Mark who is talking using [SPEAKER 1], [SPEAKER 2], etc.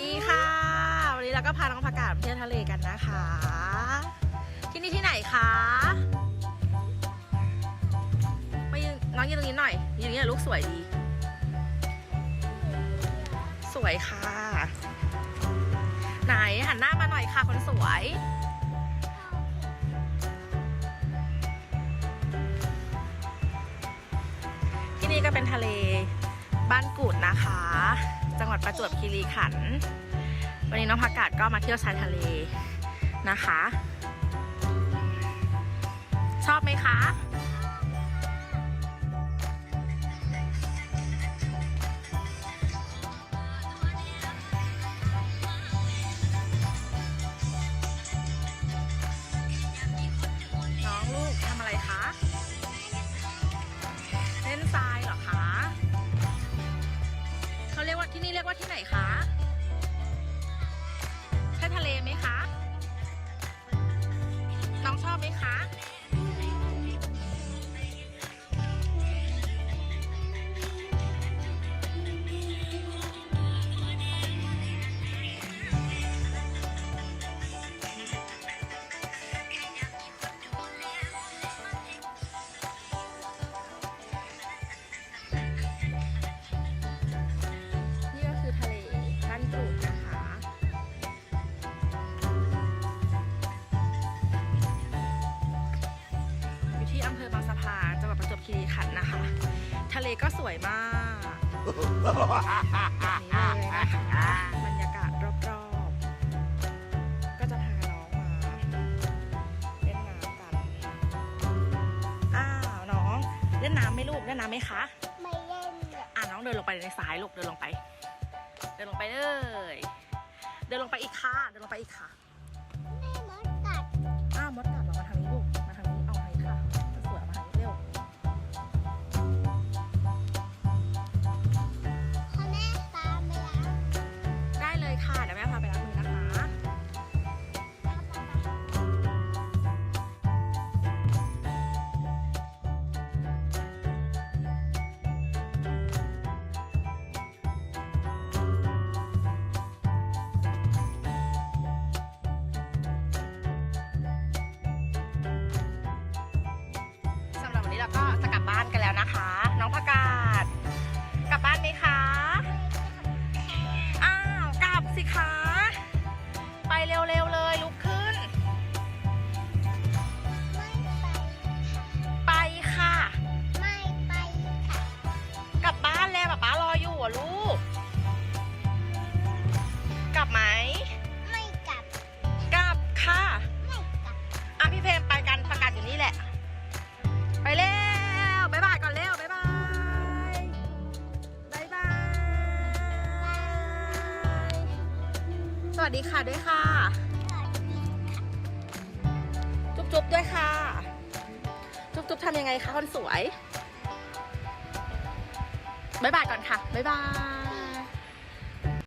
[SPEAKER 1] ดีค่ะ วันนี้เราก็พาน้องผักกาดมาเที่ยวทะเลกันนะคะ ที่นี่ที่ไหนคะมายืนน้องยืนตรงนี้หน่อยยืนตรงนี้หน่อยลูกสวยดี สวยค่ะ ไหนหันหน้ามาหน่อยค่ะคนสวยที่นี่ก็เป็นทะเลบ้านกูดนะคะ จังหวัดประจวบคีรีขันธ์วันนี้น้องพักกาดก็มาเที่ยวชายทะเลนะคะ ชอบไหมคะน้องลูกทำอะไรคะ ที่นี่เรียกว่าที่ไหนคะใช่ทะเลไหมคะ น้องชอบไหมคะ อยู่ที่อำเภอบางสะพานจังหวัดประจวบคีรีขันธ์นะคะ ทะเลก็สวยมากนี่เลยนะคะบรรยากาศรอบๆ ก็จะพาน้องมาเล่นน้ำกัน อ้าวน้องเล่นน้ำไหมลูกเล่นน้ำไหมคะ
[SPEAKER 2] ไม่เล่นอะ
[SPEAKER 1] อะน้องเดินลงไปในสายลูกเดินลงไป เดินลงไปเลย เดินลงไปอีกค่ะ เดินลงไปอีกค่ะ อะลูก กลับไหม
[SPEAKER 2] ไม่กลับ
[SPEAKER 1] กลับค่ะ
[SPEAKER 2] ไม่กลับ
[SPEAKER 1] อะพี่เพมไปกันประกาศอยู่นี่แหละ ไปเร็วบ๊ายบายก่อนเร็วบ๊ายบาย บ๊ายบาย สวัสดีค่ะด้วยค่ะ จุ๊บจุ๊บด้วยค่ะ จุ๊บจุ๊บทำยังไงคะคนสวย บ๊ายบายก่อนค่ะ บ๊ายบาย